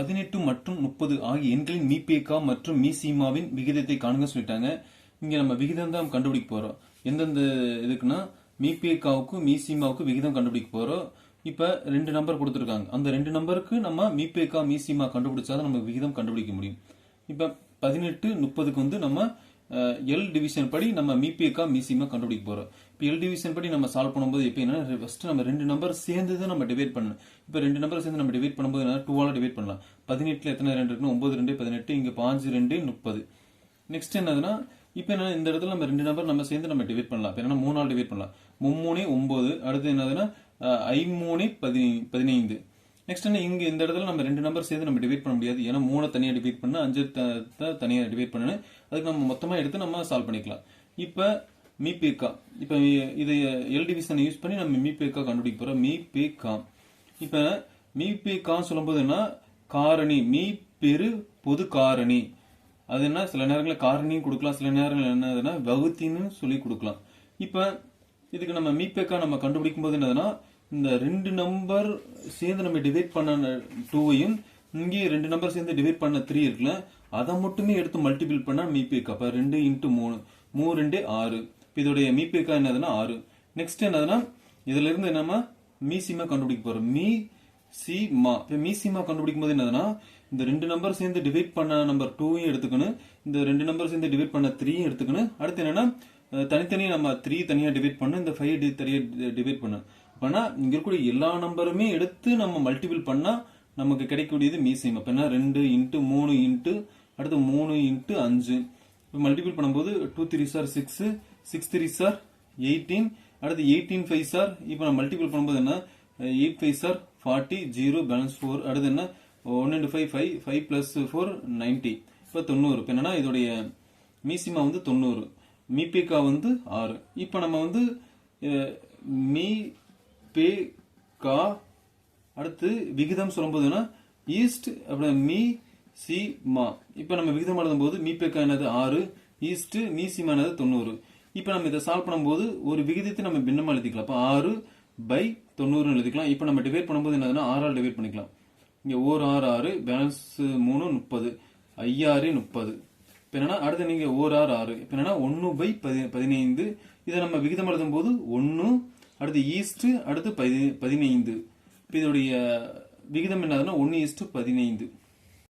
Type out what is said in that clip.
பதினெட்டு மற்றும் முப்பது ஆகிய எண்களின் மீபேகா மற்றும் மீசீமாவின் விகிதத்தை காணுங்க சொல்லிட்டாங்க. இங்க நம்ம விகிதம் தான் கண்டுபிடிக்க போறோம். எந்தெந்த இதுக்குன்னா மீபேகாவுக்கும் மீசீமாவுக்கு விகிதம் கண்டுபிடிக்க போறோம். இப்ப ரெண்டு நம்பர் கொடுத்துருக்காங்க. அந்த ரெண்டு நம்பருக்கு நம்ம மீபேக்கா மீசீமா கண்டுபிடிச்சாதான் நம்ம விகிதம் கண்டுபிடிக்க முடியும். இப்ப பதினெட்டு முப்பதுக்கு வந்து நம்ம எல் டிவிஷன் படி நம்ம மீபேக்கா மிசிமா கண்டுபிடிக்க போறோம். இப்போ எல் டிவிஷன் படி நம்ம சால்வ் பண்ணும்போது இப்போ என்ன ஃபர்ஸ்ட் நம்ம ரெண்டு நம்பர் சேர்ந்து தான் நம்ம டிவைட் பண்ணணும். இப்போ ரெண்டு நம்பர் சேர்ந்து நம்ம டிவைட் பண்ணும்போது என்ன டூவால டிவைட் பண்ணலாம். பதினெட்டுல எத்தனை ரெண்டு இருக்குன்னா? ஒன்பது ரெண்டு பதினெட்டு இங்க பாஞ்சு ரெண்டு முப்பது. நெக்ஸ்ட் என்னதுன்னா இப்போ என்ன இந்த இடத்துல நம்ம ரெண்டு நம்பர் நம்ம சேர்ந்து நம்ம டிவைட் பண்ணலாம். இப்போ என்னன்னா மூணு நாள் டிவைட் பண்ணலாம். மும்மூணு ஒன்பது அடுத்து என்னதுன்னா ஐமூணு பதி பதினைந்து. நெக்ஸ்ட் என்ன இங்க இந்த இடத்துல நம்ம ரெண்டு நம்பர் சேர்த்து நம்ம டிவைட் பண்ண முடியாது. ஏன்னா மூணை தனியா டிவைட் பண்ண அஞ்சு தனியாக தனியா டிவைட் பண்ணணும் அதுக்கு நம்ம மொத்தமா எடுத்து நம்ம சால்வ் பண்ணிக்கலாம். இப்ப மீபேக்கா இப்ப இது எல் டிவிஷனை யூஸ் பண்ணி நம்ம மீபேக்கா கண்டுபிடிக்க போறோம். மீபேக்கா இப்ப மீபேக்கா சொல்லும்போது என்ன? காரணி. மீ பெரு பொது காரணி. அது என்ன? சில நேரங்களில் காரணியும் கொடுக்கலாம். சில நேரங்கள் என்னதுன்னா வகுத்தின்னு சொல்லி கொடுக்கலாம். இப்ப இதுக்கு நம்ம மீபேக்கா நம்ம கண்டுபிடிக்கும் போது என்னதுன்னா இந்த ரெண்டு நம்பர் சேர்ந்து நம்ம டிவைட் பண்ண டூவையும் இங்கே ரெண்டு நம்பர் சேர்ந்து டிவைட் பண்ண த்ரீ இருக்குல்ல அதை மட்டுமே எடுத்து மல்டிபிள் பண்ணா மீபேக்கா அப்போ ரெண்டு இன்ட்டு மூணு மூணு ரெண்டு ஆறு. இப்போ இதோடைய மீபேக்கா என்னதுன்னா ஆறு. நெக்ஸ்ட் என்னதுன்னா இதுல இருந்து நம்ம மீசிமா கண்டுபிடிக்க போறோம். மீ சி மா இப்ப மீசிமா கண்டுபிடிக்கும் போது என்னதுன்னா இந்த ரெண்டு நம்பர் சேர்ந்து டிவைட் பண்ண நம்பர் டூவையும் எடுத்துக்கணும். இந்த ரெண்டு நம்பர் சேர்ந்து டிவைட் பண்ண த்ரீயும் எடுத்துக்கணும். அடுத்து என்னன்னா தனித்தனியாக நம்ம த்ரீ தனியாக டிவைட் பண்ணு இந்த ஃபைவ் தனியாக டிவைட் பண்ணு அப்பனா இங்க இருக்கக்கூடிய எல்லா நம்பருமே எடுத்து நம்ம மல்டிபிள் பண்ணா நமக்கு கிடைக்கக்கூடியது மீசியம் அப்ப ரெண்டு இன்ட்டு மூணு இன்ட்டு அடுத்து மூணு இன்ட்டு அஞ்சு. இப்போ மல்டிபிள் பண்ணும்போது two three are six six three are eighteen அடுத்து எயிட்டீன் ஃபைவ் சார் இப்போ நம்ம மல்டிபிள் பண்ணும்போது என்ன? Eight five are forty zero balance four அடுத்து என்ன? One into five five five plus four ninety இப்போ தொண்ணூறு. இப்போ என்னன்னா இதோடைய மீசிமா வந்து தொண்ணூறு. மீபிகா வந்து ஆறு. இப்போ நம்ம வந்து மீ பே கா. அடுத்து விகிதம் சொல்லும்போதுன்னா ஈஸ்ட் அப்படி மீ சி மா. இப்போ நம்ம விகிதம் எழுதும்போது மீபேக்கா என்னது? ஆறு. ஈஸ்ட் மீ சிமா என்னது? தொண்ணூறு. இப்போ நம்ம இதை சால்வ் பண்ணும்போது ஒரு விகிதத்தை நம்ம பின்னமாக எழுதிக்கலாம். இப்போ ஆறு பை தொண்ணூறுன்னு எழுதிக்கலாம். இப்போ நம்ம டிவைட் பண்ணும்போது என்னதுன்னா ஆறால் டிவைட் பண்ணிக்கலாம். இங்கே ஓர் ஆறு ஆறு பேலன்ஸ் மூணு முப்பது. ஐயாறு முப்பது. இப்போ என்னன்னா அடுத்து நீங்கள் ஓர் ஆறு ஆறு. இப்போ என்னன்னா ஒன்று பை பதி பதினைந்து. இதை நம்ம விகிதம் எழுதும் போது ஒன்று அடுத்து ஈஸ்ட்டு அடுத்து பதி பதினைந்து. இப்போ இதோடைய விகிதம் என்னதுன்னா ஒன்று ஈஸ்ட்டு பதினைந்து.